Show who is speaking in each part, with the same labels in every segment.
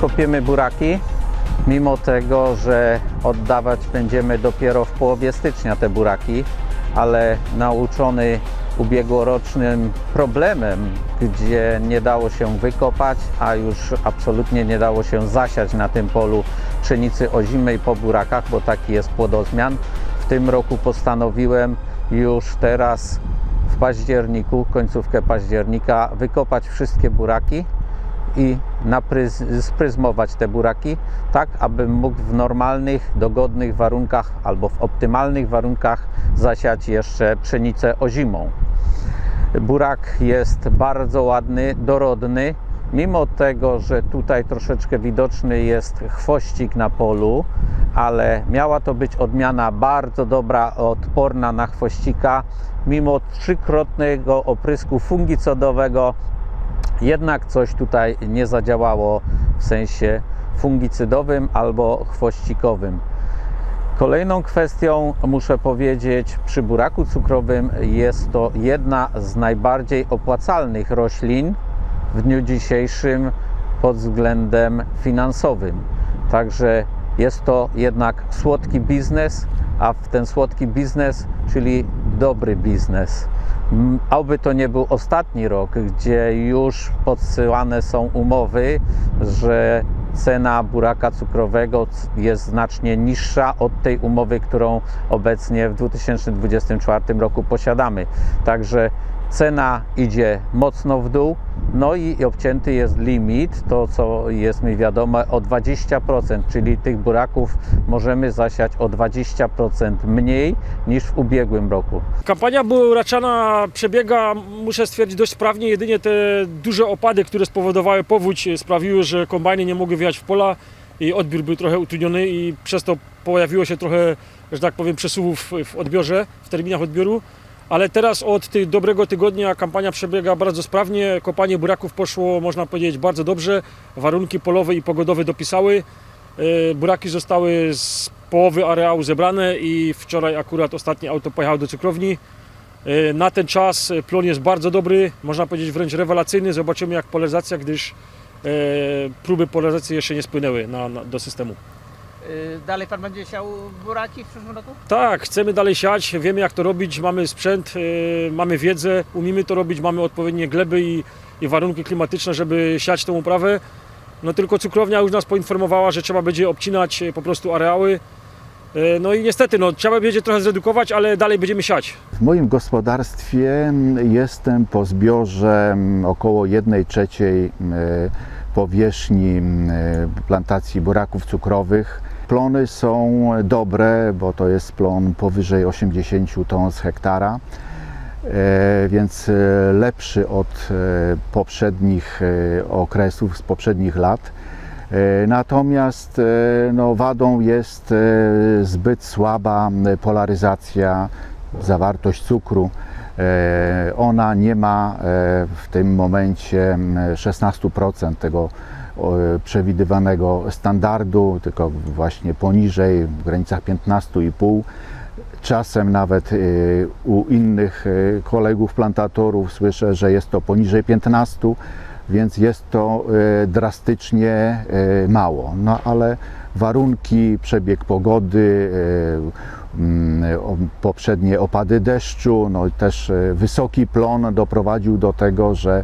Speaker 1: kopiemy buraki, mimo tego, że oddawać będziemy dopiero w połowie stycznia te buraki, ale nauczony ubiegłorocznym problemem, gdzie nie dało się wykopać, a już absolutnie nie dało się zasiać na tym polu pszenicy ozimej po burakach, bo taki jest płodozmian. W tym roku postanowiłem już teraz w październiku, końcówkę października, wykopać wszystkie buraki i spryzmować te buraki, tak abym mógł w normalnych, dogodnych warunkach albo w optymalnych warunkach zasiać jeszcze pszenicę ozimą. Burak jest bardzo ładny, dorodny. Mimo tego, że tutaj troszeczkę widoczny jest chwościk na polu, ale miała to być odmiana bardzo dobra, odporna na chwościka, mimo trzykrotnego oprysku fungicydowego, jednak coś tutaj nie zadziałało w sensie fungicydowym albo chwościkowym. Kolejną kwestią, muszę powiedzieć, przy buraku cukrowym jest to jedna z najbardziej opłacalnych roślin w dniu dzisiejszym pod względem finansowym. Także jest to jednak słodki biznes, a w ten słodki biznes, czyli dobry biznes. Oby to nie był ostatni rok, gdzie już podsyłane są umowy, że cena buraka cukrowego jest znacznie niższa od tej umowy, którą obecnie w 2024 roku posiadamy. Także cena idzie mocno w dół, no i obcięty jest limit, to co jest mi wiadome, o 20%, czyli tych buraków możemy zasiać o 20% mniej niż w ubiegłym roku.
Speaker 2: Kampania buraczana przebiega, muszę stwierdzić, dość sprawnie. Jedynie te duże opady, które spowodowały powódź, sprawiły, że kombajny nie mogły wjechać w pola i odbiór był trochę utrudniony i przez to pojawiło się trochę, że tak powiem, przesuwów w odbiorze, w terminach odbioru. Ale teraz od dobrego tygodnia kampania przebiega bardzo sprawnie. Kopanie buraków poszło, można powiedzieć, bardzo dobrze. Warunki polowe i pogodowe dopisały. E, Buraki zostały z połowy areału zebrane i wczoraj akurat ostatnie auto pojechało do cukrowni. E, Na ten czas plon jest bardzo dobry, można powiedzieć wręcz rewelacyjny. Zobaczymy jak polaryzacja, gdyż e, próby polaryzacji jeszcze nie spłynęły na, na, do systemu.
Speaker 3: Y, Dalej pan będzie siał buraki w przyszłym roku?
Speaker 2: Tak, chcemy dalej siać, wiemy jak to robić, mamy sprzęt, e, mamy wiedzę, umiemy to robić, mamy odpowiednie gleby i, i warunki klimatyczne, żeby siać tą uprawę. No tylko cukrownia już nas poinformowała, że trzeba będzie obcinać e, po prostu areały. No i niestety, no, trzeba będzie trochę zredukować, ale dalej będziemy siać.
Speaker 4: W moim gospodarstwie mm, jestem po zbiorze mm, około 1 trzeciej mm, powierzchni plantacji buraków cukrowych. Plony są dobre, bo to jest plon powyżej 80 ton z hektara, e, więc e, lepszy od e, poprzednich okresów, z poprzednich lat. Natomiast no, wadą jest zbyt słaba polaryzacja, zawartość cukru. Ona nie ma w tym momencie m, 16% tego przewidywanego standardu, tylko właśnie poniżej, w granicach 15,5%. Czasem nawet y, u innych y, kolegów plantatorów słyszę, że jest to poniżej 15, więc jest to drastycznie mało. No ale warunki, przebieg pogody, poprzednie opady deszczu, no też y, wysoki plon doprowadził do tego, że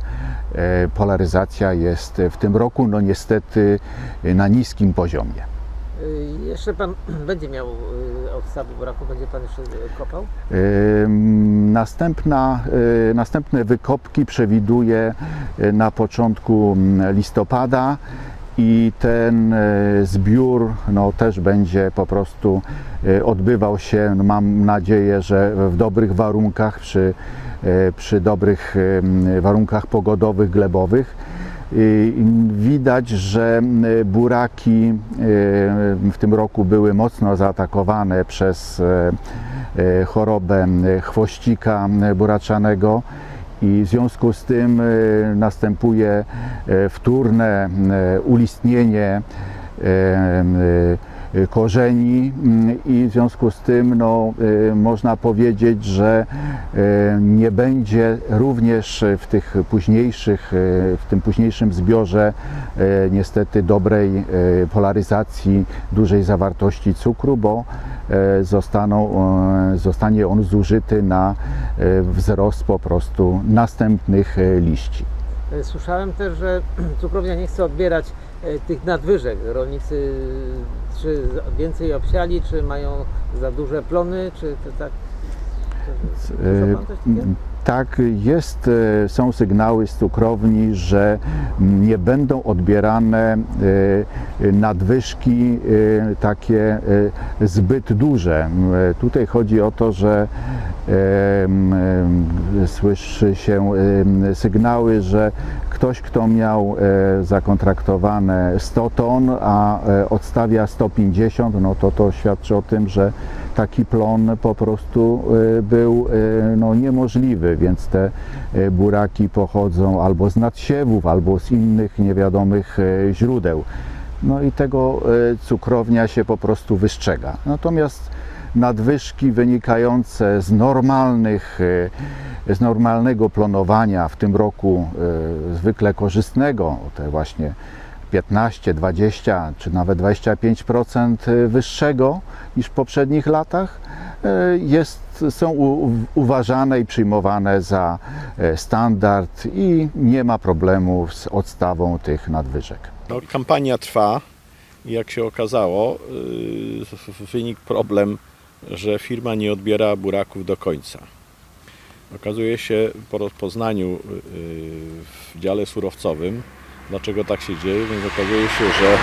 Speaker 4: y, polaryzacja jest w tym roku no niestety y, na niskim poziomie.
Speaker 3: Y, Jeszcze pan będzie miał y, odstawy buraków, będzie pan jeszcze y, kopał?
Speaker 4: Następna, następne wykopki przewiduję y, na początku mm, listopada i ten y, zbiór no, też będzie po prostu y, odbywał się, no, mam nadzieję, że w dobrych warunkach, przy, y, przy dobrych warunkach pogodowych, glebowych. Widać, że buraki w tym roku były mocno zaatakowane przez chorobę chwościka buraczanego i w związku z tym y, następuje y, wtórne y, ulistnienie korzeni mm, i w związku z tym no, y, można powiedzieć, że y, nie będzie również w tych późniejszych, y, w tym późniejszym zbiorze y, niestety dobrej y, polaryzacji, dużej zawartości cukru, bo zostaną, zostanie on zużyty na wzrost po prostu następnych liści.
Speaker 3: E, Słyszałem też, że cukrownia nie chce odbierać e, tych nadwyżek. Rolnicy czy z- więcej obsiali, czy mają za duże plony, czy to tak? Coś takiego?
Speaker 4: E, Tak, jest, e, są sygnały z cukrowni, że nie będą odbierane e, nadwyżki e, takie zbyt duże. Tutaj chodzi o to, że słyszy się sygnały, że ktoś, kto miał zakontraktowane 100 ton, a odstawia 150, no to to świadczy o tym, że taki plon po prostu był no, niemożliwy, więc te e, buraki pochodzą albo z nadsiewów, albo z innych niewiadomych e, źródeł. No i tego e, cukrownia się po prostu wystrzega. Natomiast nadwyżki wynikające z normalnych, z normalnego plonowania w tym roku zwykle korzystnego, te właśnie 15, 20 czy nawet 25% wyższego niż w poprzednich latach, e, jest, są u, uważane i przyjmowane za e, standard i nie ma problemów z odstawą tych nadwyżek.
Speaker 5: No, kampania trwa jak się okazało, wynikł problem, że firma nie odbiera buraków do końca. Okazuje się po rozpoznaniu w dziale surowcowym, dlaczego tak się dzieje, więc okazuje się, że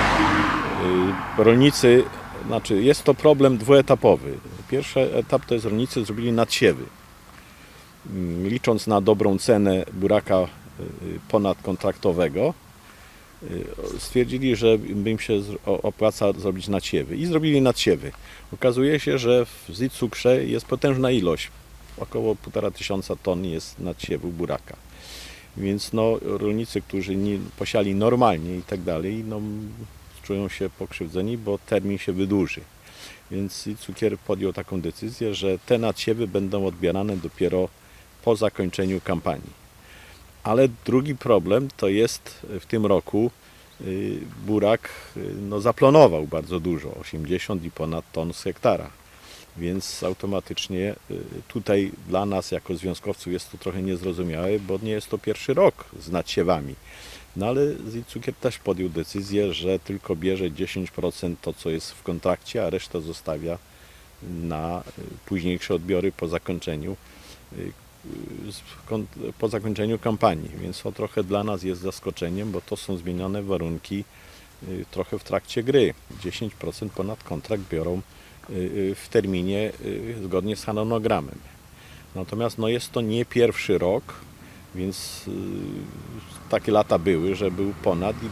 Speaker 5: yy, rolnicy, znaczy jest to problem dwuetapowy. Pierwszy etap to jest rolnicy zrobili nadsiewy. Mm, Licząc na dobrą cenę buraka ponadkontraktowego, y, stwierdzili, że im się opłaca zrobić nadsiewy i zrobili nadsiewy. Okazuje się, że w zit cukrze jest potężna ilość, około 1,5 tysiąca ton jest nadsiewu buraka. Więc no, rolnicy, którzy nie posiali normalnie i tak dalej, no, czują się pokrzywdzeni, bo termin się wydłuży. Więc cukier podjął taką decyzję, że te nadsiewy będą odbierane dopiero po zakończeniu kampanii. Ale drugi problem to jest w tym roku y, burak y, no, zaplonował bardzo dużo, 80 i ponad ton z hektara. Więc automatycznie y, tutaj dla nas jako związkowców jest to trochę niezrozumiałe, bo nie jest to pierwszy rok z nadsiewami. No ale Cukier też podjął decyzję, że tylko bierze 10% to, co jest w kontrakcie, a resztę zostawia na y, późniejsze odbiory po zakończeniu y, po zakończeniu kampanii, więc to trochę dla nas jest zaskoczeniem, bo to są zmienione warunki trochę w trakcie gry. 10% ponad kontrakt biorą w terminie y, zgodnie z harmonogramem. Natomiast no, jest to nie pierwszy rok, więc y, takie lata były, że był ponad i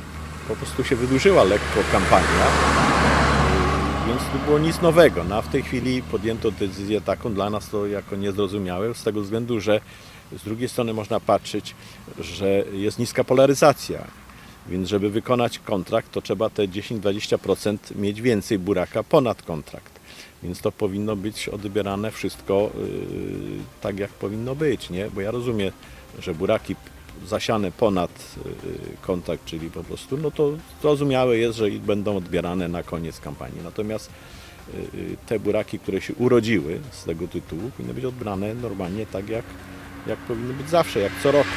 Speaker 5: po prostu się wydłużyła lekko kampania. Y, Więc to było nic nowego. No, a w tej chwili podjęto decyzję taką, dla nas to jako niezrozumiałe, z tego względu, że z drugiej strony można patrzeć, że jest niska polaryzacja. Więc żeby wykonać kontrakt, to trzeba te 10-20% mieć więcej buraka ponad kontrakt. Więc to powinno być odbierane wszystko yy, tak, jak powinno być, nie? Bo ja rozumiem, że buraki zasiane ponad yy, kontrakt, czyli po prostu, no to zrozumiałe jest, że będą odbierane na koniec kampanii. Natomiast yy, te buraki, które się urodziły z tego tytułu, powinny być odbrane normalnie tak, jak, jak powinny być zawsze, jak co roku.